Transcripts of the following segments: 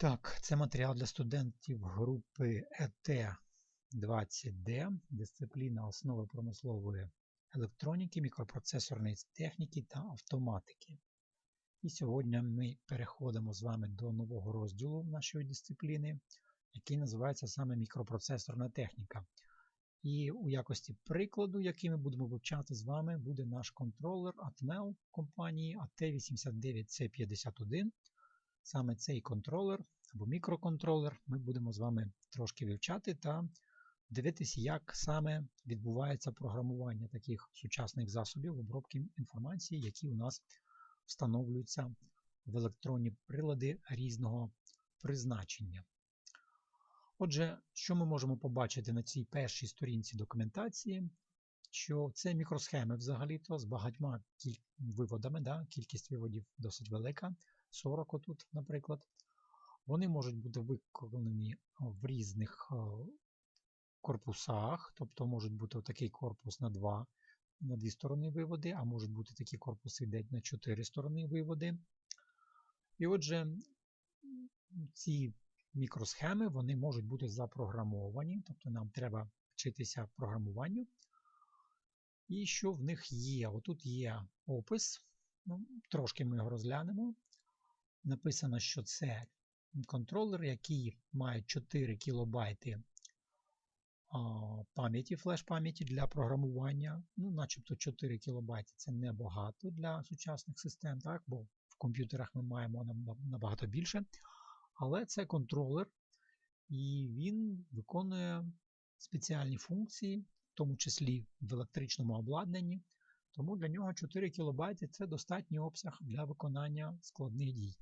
Так, це матеріал для студентів групи ЕТ-20Д, дисципліна основи промислової електроніки, мікропроцесорної техніки та автоматики. І сьогодні ми переходимо з вами до нового розділу нашої дисципліни, який називається саме мікропроцесорна техніка. І у якості прикладу, який ми будемо вивчати з вами, буде наш контролер Atmel компанії AT89C51. Саме цей контролер або мікроконтролер ми будемо з вами трошки вивчати та дивитися, як саме відбувається програмування таких сучасних засобів обробки інформації, які у нас встановлюються в електронні прилади різного призначення. Отже, що ми можемо побачити на цій першій сторінці документації, що це мікросхеми взагалі-то з багатьма виводами, да, кількість виводів досить велика, 40 отут, наприклад. Вони можуть бути виконані в різних корпусах, тобто можуть бути такий корпус на два, на дві сторони виводи, а можуть бути такі корпуси, де на чотири сторони виводи. І отже, ці мікросхеми вони можуть бути запрограмовані, тобто нам треба вчитися програмуванню. І що в них є? Отут є опис, ну, трошки ми його розглянемо. Написано, що це контролер, який має 4 кБ пам'яті, флеш-пам'яті для програмування. Ну, Начебто 4 кБ це небагато для сучасних систем, так? бо в комп'ютерах ми маємо набагато більше. Але це контролер, і він виконує спеціальні функції, в тому числі в електричному обладнанні. Тому для нього 4 кБ це достатній обсяг для виконання складних дій.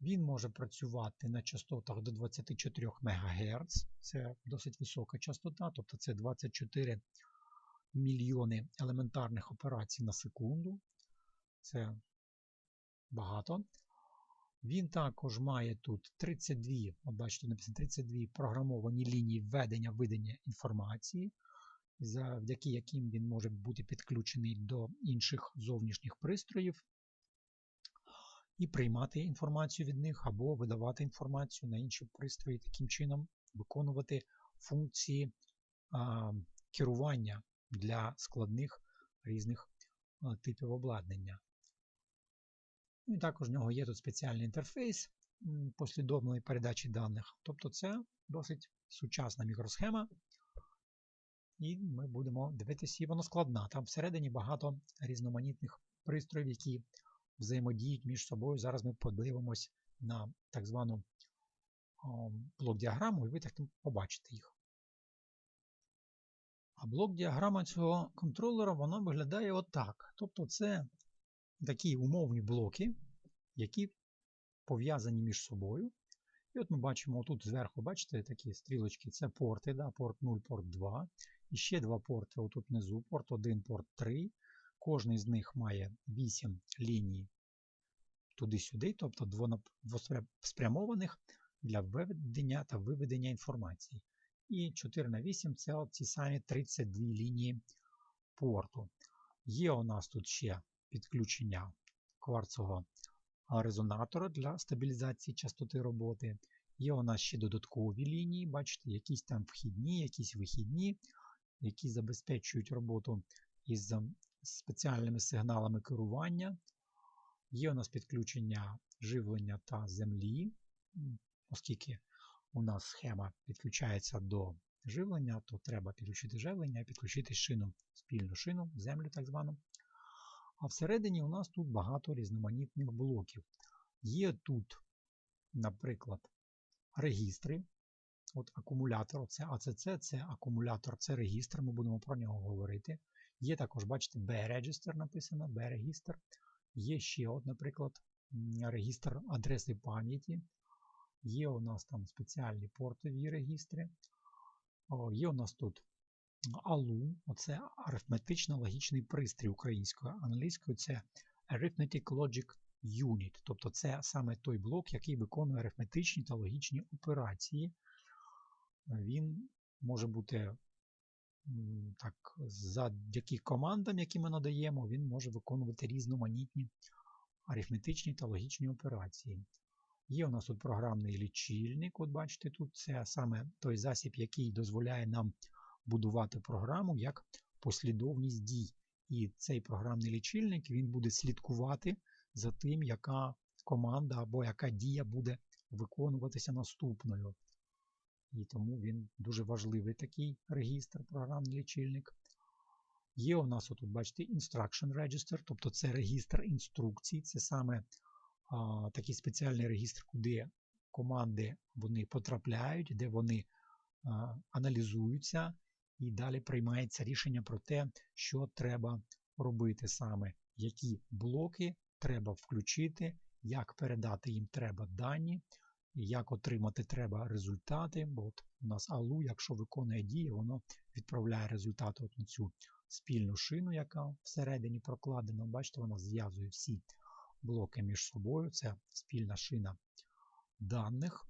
Він може працювати на частотах до 24 МГц, це досить висока частота, тобто це 24 мільйони елементарних операцій на секунду. Це багато. Він також має тут 32, от бачите, написано 32 програмовані лінії введення видання інформації, завдяки яким він може бути підключений до інших зовнішніх пристроїв і приймати інформацію від них, або видавати інформацію на інші пристрої, таким чином виконувати функції а, керування для складних різних а, типів обладнання. Ну і також в нього є тут спеціальний інтерфейс послідовної передачі даних. Тобто це досить сучасна мікросхема. І ми будемо дивитися, і вона складна. Там всередині багато різноманітних пристроїв, які взаємодіють між собою. Зараз ми подивимось на так звану блок-діаграму, і ви так побачите їх. А блок-діаграма цього контролера вона виглядає отак. Тобто це такі умовні блоки, які пов'язані між собою. І от ми бачимо тут зверху, бачите, такі стрілочки це порти, да, порт 0, порт 2. І ще два порти отут внизу, порт 1, порт 3. Кожний з них має 8 ліній туди-сюди, тобто двоспрямованих для введення та виведення інформації. І 4 на 8 це ці самі 32 лінії порту. Є у нас тут ще підключення кварцового резонатора для стабілізації частоти роботи. Є у нас ще додаткові лінії, бачите, якісь там вхідні, якісь вихідні, які забезпечують роботу із спеціальними сигналами керування. Є у нас підключення живлення та землі, оскільки у нас схема підключається до живлення, то треба підключити живлення і підключити шину, спільну шину, землю так звану. А всередині у нас тут багато різноманітних блоків. Є тут, наприклад, регістри. От Акумулятор, це АЦЦ, це акумулятор, це регістр, ми будемо про нього говорити. Є також, бачите, B-регістр написано, B-регістр. Є ще, от, наприклад, регістр адреси пам'яті. Є у нас там спеціальні портові регістри. Є у нас тут ALU, оце арифметично-логічний пристрій українською, англійською це Arithmetic Logic Unit. Тобто це саме той блок, який виконує арифметичні та логічні операції. Він може бути так, завдяки командам, які ми надаємо, він може виконувати різноманітні арифметичні та логічні операції. Є у нас тут програмний лічильник. От бачите, тут це саме той засіб, який дозволяє нам будувати програму як послідовність дій. І цей програмний лічильник він буде слідкувати за тим, яка команда або яка дія буде виконуватися наступною. І тому він дуже важливий такий регістр, програмний лічильник. Є у нас, отут, бачите, Instruction Register, тобто це регістр інструкцій, це саме а, такий спеціальний регістр, куди команди вони потрапляють, де вони а, аналізуються, і далі приймається рішення про те, що треба робити саме, які блоки треба включити, як передати їм треба дані, як отримати треба результати. Бо от у нас ALU, якщо виконує дії, воно відправляє результати от на цю спільну шину, яка всередині прокладена. Бачите, вона зв'язує всі блоки між собою. Це спільна шина даних.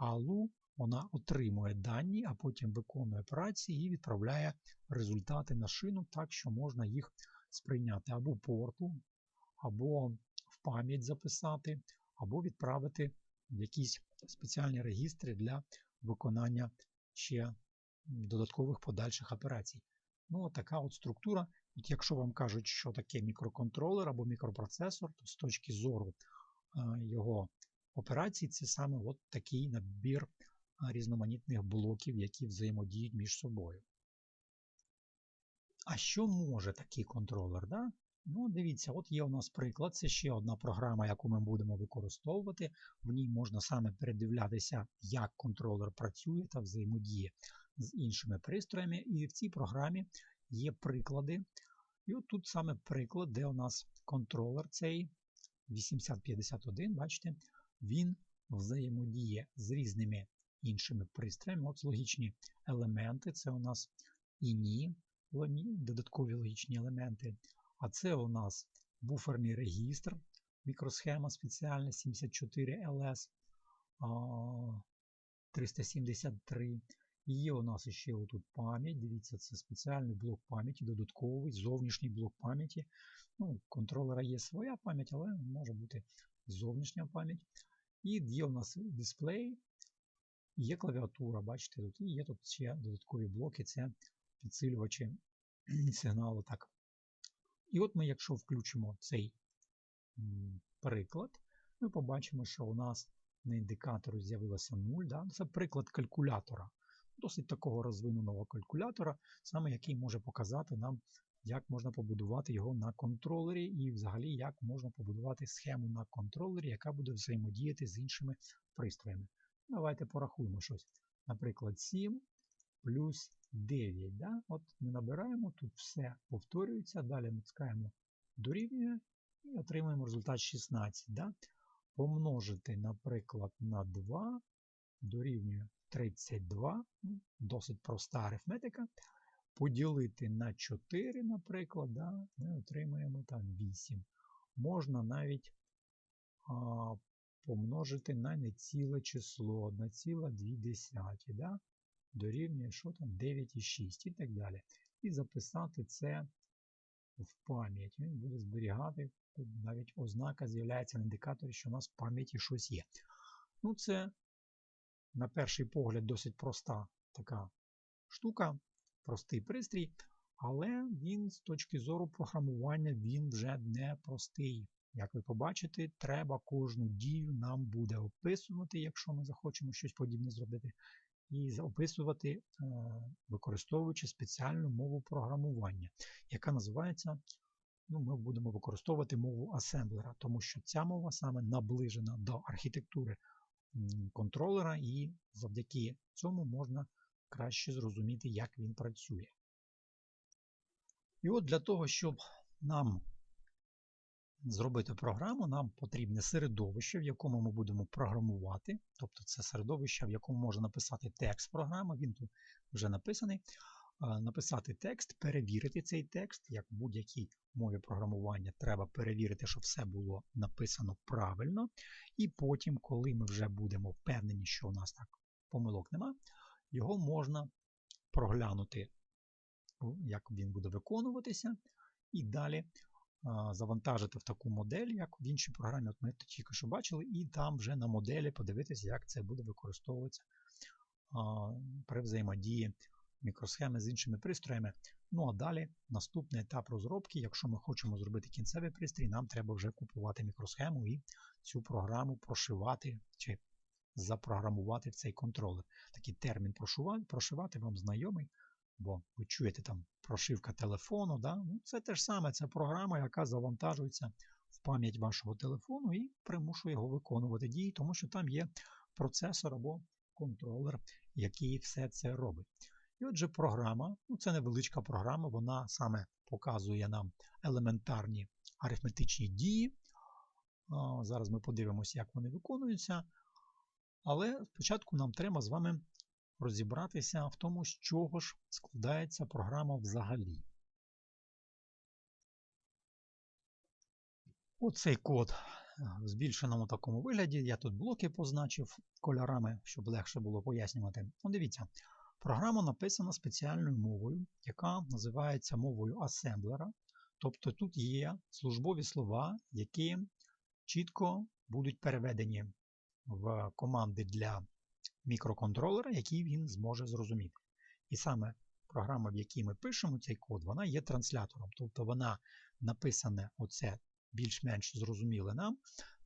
ALU вона отримує дані, а потім виконує праці і відправляє результати на шину так, що можна їх сприйняти або порту, або в пам'ять записати, або відправити якісь спеціальні регістри для виконання ще додаткових подальших операцій. Ну, така от структура. От Якщо вам кажуть, що таке мікроконтролер або мікропроцесор, то з точки зору його операцій, це саме от такий набір різноманітних блоків, які взаємодіють між собою. А що може такий контролер? Да? Ну, дивіться, от є у нас приклад. Це ще одна програма, яку ми будемо використовувати. В ній можна саме передивлятися, як контролер працює та взаємодіє з іншими пристроями. І в цій програмі є приклади. І от тут саме приклад, де у нас контролер цей 8051, бачите, він взаємодіє з різними іншими пристроями. От логічні елементи, це у нас іні, додаткові логічні елементи. А це у нас буферний регістр, мікросхема спеціальна 74LS 373. Є у нас ще отут пам'ять. Дивіться, це спеціальний блок пам'яті, додатковий, зовнішній блок пам'яті. Ну, У контролера є своя пам'ять, але може бути зовнішня пам'ять. І є у нас дисплей, є клавіатура, бачите, тут і є тут ще додаткові блоки, це підсилювачі сигналу. так. І от ми, якщо включимо цей приклад, ми побачимо, що у нас на індикаторі з'явилося 0. Да? Це приклад калькулятора. Досить такого розвиненого калькулятора, саме який може показати нам, як можна побудувати його на контролері, і взагалі як можна побудувати схему на контролері, яка буде взаємодіяти з іншими пристроями. Давайте порахуємо щось. Наприклад, 7 плюс 9. Да? От Ми набираємо, тут все повторюється, далі натискаємо дорівнює і отримуємо результат 16. Да? Помножити, наприклад, на 2 дорівнює 32, ну, досить проста арифметика. Поділити на 4, наприклад, да, ми отримаємо там 8. Можна навіть а, помножити на неціле число, на ціле 2 да? Дорівнює що там 9,6 і так далі. І записати це в пам'ять. Він буде зберігати, тут навіть ознака з'являється на індикаторі, що у нас в пам'яті щось є. Ну, це, на перший погляд, досить проста така штука, простий пристрій, але він з точки зору програмування він вже не простий. Як ви побачите, треба кожну дію нам буде описувати, якщо ми захочемо щось подібне зробити і описувати, е, використовуючи спеціальну мову програмування, яка називається, ну, ми будемо використовувати мову асемблера, тому що ця мова саме наближена до архітектури контролера, і завдяки цьому можна краще зрозуміти, як він працює. І от для того, щоб нам зробити програму, нам потрібне середовище, в якому ми будемо програмувати. Тобто це середовище, в якому можна написати текст програми, він тут вже написаний. Написати текст, перевірити цей текст, як в будь-якій мові програмування, треба перевірити, щоб все було написано правильно. І потім, коли ми вже будемо впевнені, що у нас так помилок нема, його можна проглянути, як він буде виконуватися, і далі завантажити в таку модель, як в іншій програмі, от ми тільки що бачили, і там вже на моделі подивитися, як це буде використовуватися при взаємодії мікросхеми з іншими пристроями. Ну а далі наступний етап розробки, якщо ми хочемо зробити кінцевий пристрій, нам треба вже купувати мікросхему і цю програму прошивати чи запрограмувати в цей контролер. Такий термін прошивати вам знайомий, бо ви чуєте там прошивка телефону. Да? Ну, Це те ж саме, це програма, яка завантажується в пам'ять вашого телефону і примушує його виконувати дії, тому що там є процесор або контролер, який все це робить. І отже, програма, ну це невеличка програма, вона саме показує нам елементарні арифметичні дії. Зараз ми подивимося, як вони виконуються. Але спочатку нам треба з вами розібратися в тому, з чого ж складається програма взагалі. Оцей код в збільшеному такому вигляді. Я тут блоки позначив кольорами, щоб легше було пояснювати. Ну, Дивіться, програма написана спеціальною мовою, яка називається мовою асемблера. Тобто тут є службові слова, які чітко будуть переведені в команди для мікроконтролера, які він зможе зрозуміти. І саме програма, в якій ми пишемо цей код, вона є транслятором. Тобто вона написане оце більш-менш зрозуміле нам,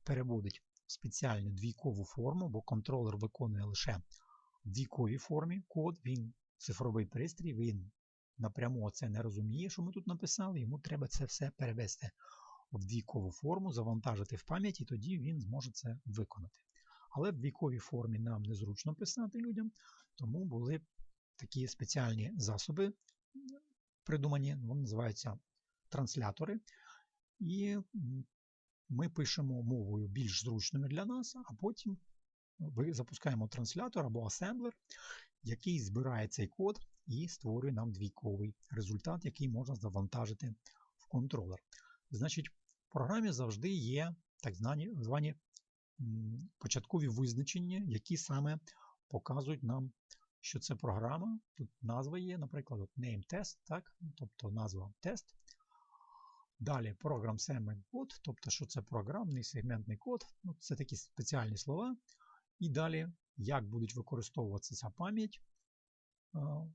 переводить в спеціальну двійкову форму, бо контролер виконує лише в двійковій формі код, він цифровий пристрій, він напряму це не розуміє, що ми тут написали, йому треба це все перевести в двійкову форму, завантажити в пам'ять, і тоді він зможе це виконати. Але в віковій формі нам незручно писати людям, тому були такі спеціальні засоби придумані, вони називаються транслятори. І ми пишемо мовою більш зручною для нас, а потім запускаємо транслятор або асемблер, який збирає цей код і створює нам двійковий результат, який можна завантажити в контролер. Значить, в програмі завжди є так звані початкові визначення, які саме показують нам, що це програма. Тут назва є, наприклад, name test, так? тобто назва тест. Далі Program Segment Code, тобто, що це програмний сегментний код, ну, це такі спеціальні слова. І далі, як будуть використовуватися ця пам'ять,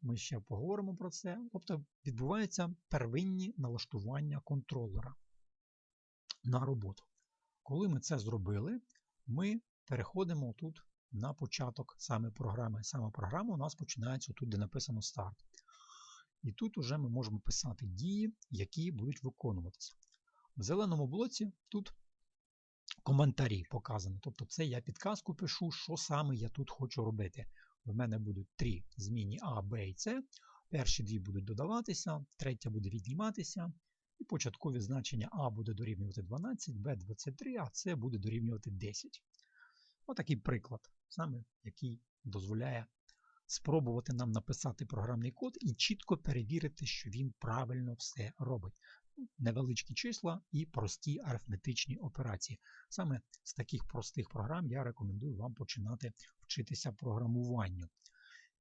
ми ще поговоримо про це. Тобто відбуваються первинні налаштування контролера на роботу. Коли ми це зробили, ми переходимо тут на початок саме програми. Саме програма у нас починається тут, де написано старт. І тут уже ми можемо писати дії, які будуть виконуватися. В зеленому блоці тут коментарі показані. Тобто це я підказку пишу, що саме я тут хочу робити. В мене будуть три зміни А, Б і С. Перші дві будуть додаватися, третя буде відніматися. І початкові значення А буде дорівнювати 12, Б 23, а С буде дорівнювати 10. Отакий приклад, саме який дозволяє спробувати нам написати програмний код і чітко перевірити, що він правильно все робить. Невеличкі числа і прості арифметичні операції. Саме з таких простих програм я рекомендую вам починати вчитися програмуванню.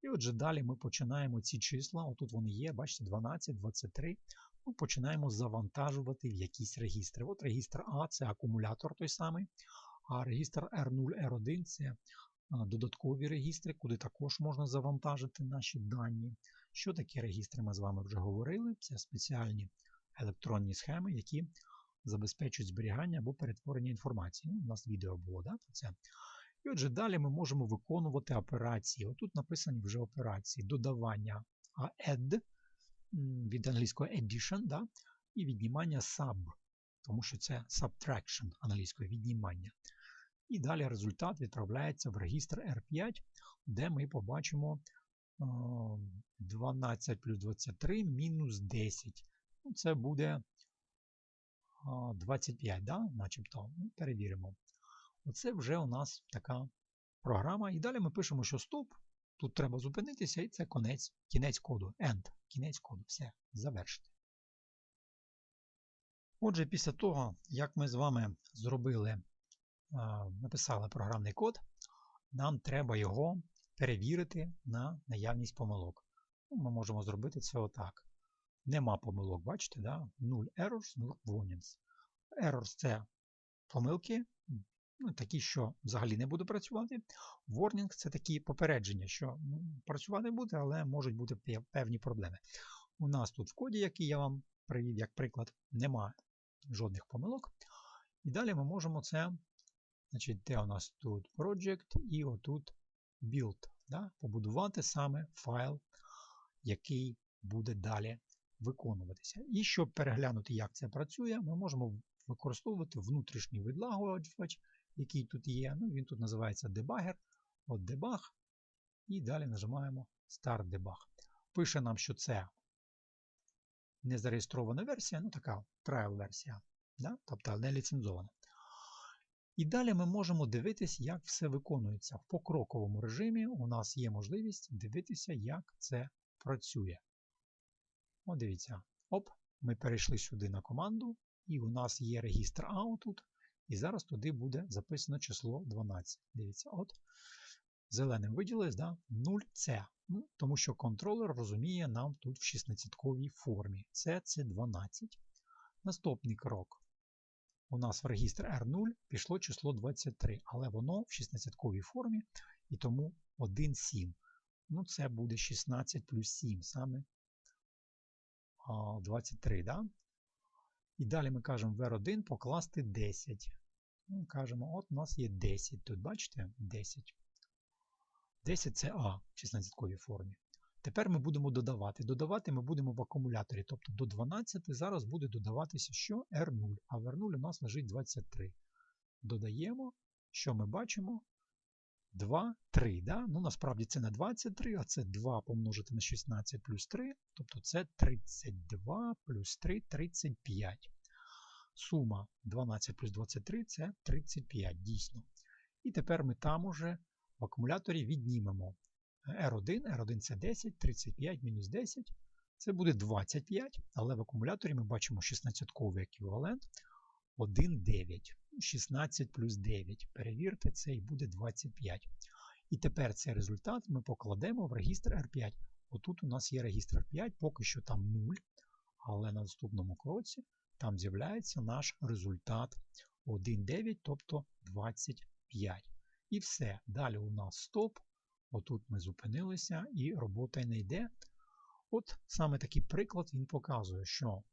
І отже, далі ми починаємо ці числа. Отут вони є, бачите, 12, 23 ми починаємо завантажувати в якісь регістри. От регістр А це акумулятор той самий, а регістр R0, R1 це додаткові регістри, куди також можна завантажити наші дані. Що таке регістри, ми з вами вже говорили. Це спеціальні електронні схеми, які забезпечують зберігання або перетворення інформації. Ну, у нас відео було да, про це. І отже, далі ми можемо виконувати операції. Отут написані вже операції додавання add, від англійського addition, да? і віднімання sub, тому що це subtraction англійською віднімання. І далі результат відправляється в регістр R5, де ми побачимо 12 плюс 23 мінус 10. Ну, Це буде 25, да? начебто. Ну, Перевіримо. Оце вже у нас така програма. І далі ми пишемо, що стоп. Тут треба зупинитися, і це конець, кінець коду. End. Кінець коду. Все, завершити. Отже, після того, як ми з вами зробили, написали програмний код, нам треба його перевірити на наявність помилок. Ну, ми можемо зробити це отак. нема помилок, бачите, да? 0 errors, 0 warnings. Errors – це помилки, ну, такі, що взагалі не буде працювати. Warning – це такі попередження, що ну, працювати буде, але можуть бути певні проблеми. У нас тут в коді, який я вам привів як приклад, немає жодних помилок. І далі ми можемо це, значить, де у нас тут project і отут build, да? побудувати саме файл, який буде далі виконуватися. І щоб переглянути, як це працює, ми можемо використовувати внутрішній відлагоджувач, який тут є. Ну, Він тут називається debugger. От debug. І далі нажимаємо Start Debug. Пише нам, що це не зареєстрована версія, ну така trial версія, да? тобто не ліцензована. І далі ми можемо дивитись, як все виконується. В покроковому режимі у нас є можливість дивитися, як це працює. О, дивіться. Оп, ми перейшли сюди на команду, і у нас є регістр тут. І зараз туди буде записано число 12. Дивіться, от. Зеленим виділилось, да? 0C. Ну, тому що контролер розуміє нам тут в 16-ковій формі. Це це 12. Наступний крок. У нас в регістр R0 пішло число 23, але воно в 16-ковій формі, і тому 1,7. Ну, це буде 16 плюс 7, саме 23, да? І далі ми кажемо в R1 покласти 10. Ну, кажемо, от у нас є 10. Тут, бачите, 10. 10 це А в 16-ковій формі. Тепер ми будемо додавати. Додавати ми будемо в акумуляторі. Тобто до 12 зараз буде додаватися що? R0. А в R0 у нас лежить 23. Додаємо, що ми бачимо? 2, 3. Да? Ну, насправді це не 23, а це 2 помножити на 16 плюс 3. Тобто це 32 плюс 3 35. Сума 12 плюс 23 це 35, дійсно. І тепер ми там уже в акумуляторі віднімемо R1, R1 це 10, 35 мінус 10. Це буде 25, але в акумуляторі ми бачимо 16-ковий еквівалент 1,9. 16 плюс 9. Перевірте, це і буде 25. І тепер цей результат ми покладемо в регістр R5. Отут у нас є регістр R5, поки що там 0, але на наступному кроці там з'являється наш результат 1,9, тобто 25. І все. Далі у нас стоп. Отут ми зупинилися і робота не йде. От саме такий приклад він показує, що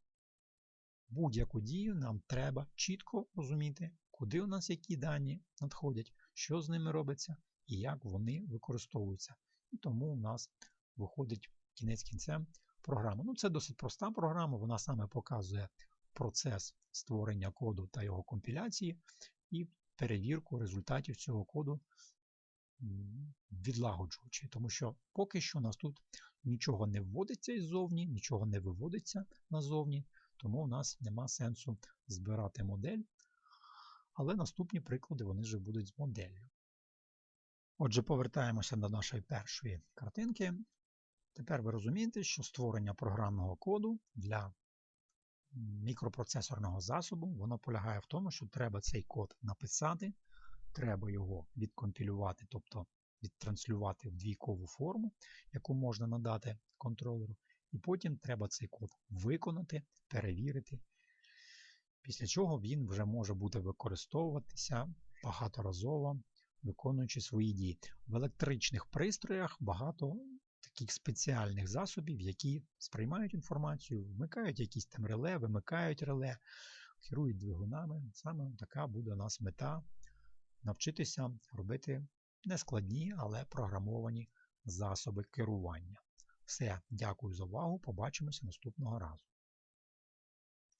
будь-яку дію нам треба чітко розуміти, куди у нас які дані надходять, що з ними робиться і як вони використовуються. І тому у нас виходить кінець кінцем програма. Ну, Це досить проста програма, вона саме показує процес створення коду та його компіляції і перевірку результатів цього коду відлагоджувачі, тому що поки що у нас тут нічого не вводиться іззовні, нічого не виводиться назовні, тому у нас нема сенсу збирати модель. Але наступні приклади вони вже будуть з моделлю. Отже, повертаємося до нашої першої картинки. Тепер ви розумієте, що створення програмного коду для мікропроцесорного засобу воно полягає в тому, що треба цей код написати, треба його відкомпілювати, тобто відтранслювати в двійкову форму, яку можна надати контролеру, і потім треба цей код виконати, перевірити, після чого він вже може бути використовуватися багаторазово, виконуючи свої дії. В електричних пристроях багато таких спеціальних засобів, які сприймають інформацію, вмикають якісь там реле, вимикають реле, керують двигунами. Саме така буде у нас мета навчитися робити нескладні, але програмовані засоби керування. Все, дякую за увагу. Побачимося наступного разу.